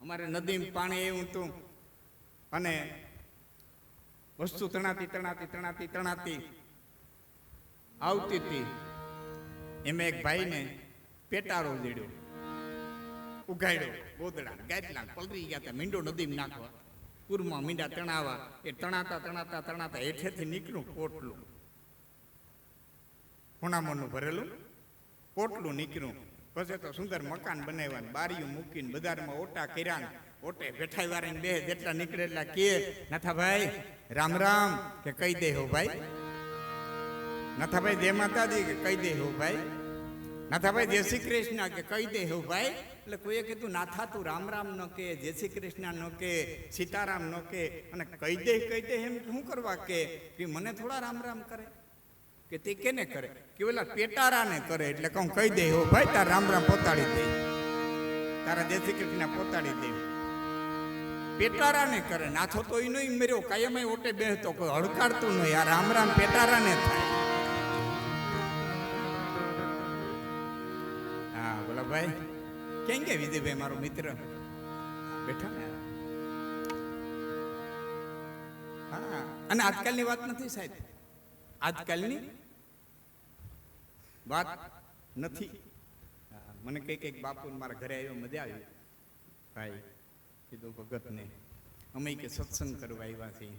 અમારે નદીમાં પાણી એવું હતું. અને વસ્તુ તણાતી તણાતી તણાતી તણાતી આવતી હતી. એમાં એક ભાઈને પેટારો લીડ્યો ઉઘાડ્યો, ગોદડા ગાયટલા પલરી ગયા હતા. મીંડો નદીમાં નાખવા. પૂરમાં મીંડા તણાવા. એ તણાતા તણાતા તણાતા હેઠેથી નીકળ્યું પોટલું. હોણામણનું ભરેલું પોટલું નીકળ્યું. પછી તો સુંદર મકાન બનાવ્યા ને બારીયું મૂકીને બજારમાં ઓટા કર્યા ઓટે બેઠાઈ વાળીને બે જેટલા નીકળે એટલા કે નાથા ભાઈ રામ રામ, કે કહી દે હો ભાઈ. નથા ભાઈ જય માતાજી, કે કહી દે હો ભાઈ. નાથા ભાઈ જય શ્રી કૃષ્ણ, કે કહી દે હો ભાઈ. એટલે કોઈએ કીધું નાથા તું રામ રામ ન કે, જય શ્રી કૃષ્ણ ન કે, સીતારામ ન કે. અને કહી દે કહી દે એમ શું કરવા કે? કે મને થોડા રામ રામ કરે? કે તે કેને કરે? કે ઓલા પેટારાને કરે, એટલે કહું કહી દે, હો ભાઈ, તારા રામ રામ પોતાડી દે. તારા દેશી કૃષ્ણ પોતાડી દે. પેટારાને કરે, નાથો તો નહીં મેર્યો, કાયમ ઓટે બેસતો કોઈ હડકાડતું નહીં, આ રામ રામ પેટારાને થાય. હા, બોલા ભાઈ કેમ કે વિજયભાઈ મારો મિત્ર? બેઠા ને? હા, અને આજકાલની વાત નથી સાહેબ. આજકાલની વાત નથી. મને કઈ કંઈક બાપુ મારા ઘરે આવ્યો, મજા આવી. ભાઈ, કીધું ભગતને, અમે કે સત્સંગ કરવા આવ્યા છીએ.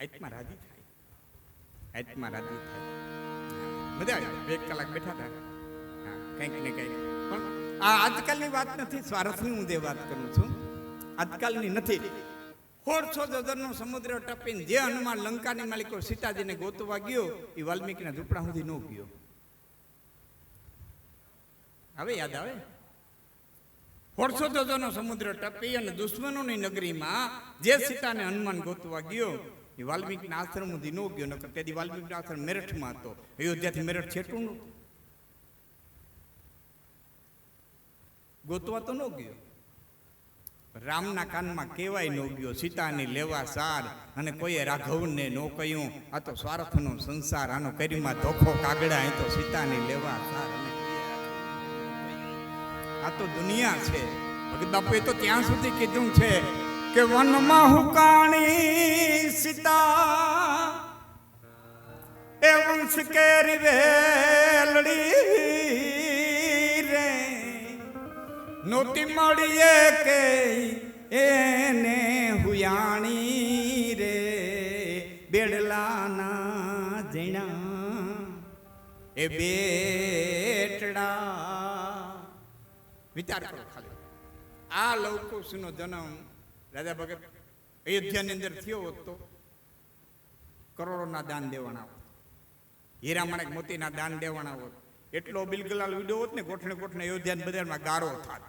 આત્મા રાજી થાય. આત્મા રાજી થાય. મજા આવી. બે કલાક બેઠા હતા. હા, કંઈક ને કંઈક. પણ આ આજકાલની વાત નથી, સ્વાર્થની હું જે વાત કરું છું. આજકાલની નથી. સોળસો જોજરનો સમુદ્ર ટપીને જે હનુમાન લંકાની માલિકો સીતાજીને ગોતવા ગયો, એ વાલ્મીકીના ઝૂંપડા સુધી ન ગયો. હવે યાદ આવે? સોળસો જોજરનો સમુદ્ર ટપી અને દુશ્મનોની નગરીમાં જે સીતાને હનુમાન ગોતવા ગયો. એ વાલ્મીકીના આશ્રમ સુધી ન ગયો, નકર તેથી વાલ્મીકીનો આશ્રમ મેરઠમાં હતો. અયોધ્યાથી મેરઠ છેટું ગોતવા તો ન ગયો. રામના કાનમાં કેવાય ન ગયો, સીતાની લેવા સાર, અને કોઈએ રાઘવને ન કહ્યું. આ તો સ્વાર્થનો સંસાર, આનો કરીમાં ધોખો કાગડા એ તો સીતાની લેવા સાર. આ તો દુનિયા છે. બાપુએ તો ત્યાં સુધી કીધું છે કે વનમાં હુકાણી સીતા. એ વંશ કેરી વેલડી રે. નોતી મળીએ કે એને હુયાણી રે. બેડલાના જીણા એ બેટડા વિચાર કરો ખાલી. આ લવકુશનો જન્મ રાજા ભગત અયોધ્યાની અંદર થયો હોત. તો કરોડોના દાન દેવાના હોત. હીરા માણેક મોતીના દાન દેવાના હોત. એટલો બિલગલાલ વિડો હોત ને ગોઠણે ગોઠણે અયોધ્યાના બજારમાં ગારો થાત.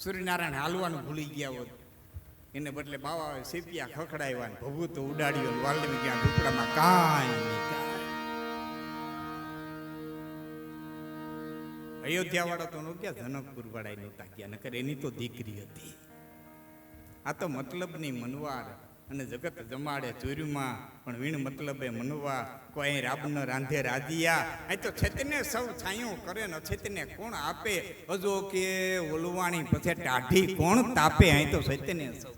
સૂર્યનારાયણ હાલવાનું ભૂલી ગયા હોત. એને બદલે બાવા સીપિયા ખખડાવ્યા ભભૂત ઉડાડ્યો ને વાલ્મી ગયા ઝૂંપડામાં કાંઈ અયોધ્યા વાળા તો નો ગયા જનકપુર વાળા નહોતા ગયા, નકર એની તો દીકરી હતી. આ તો મતલબની મનવાર અને જગત જમાડે ચોર્યુમાં, પણ વીણ મતલબે મનવા કોઈ રાબ ન રાંધે રાધિયા. અહીં તો છેતને સૌ છાયું કરે, ને છેતને કોણ આપે? અજો કે ઓલવાણી પછી ટાઢી કોણ તાપે? અહીં તો છેતને સૌ.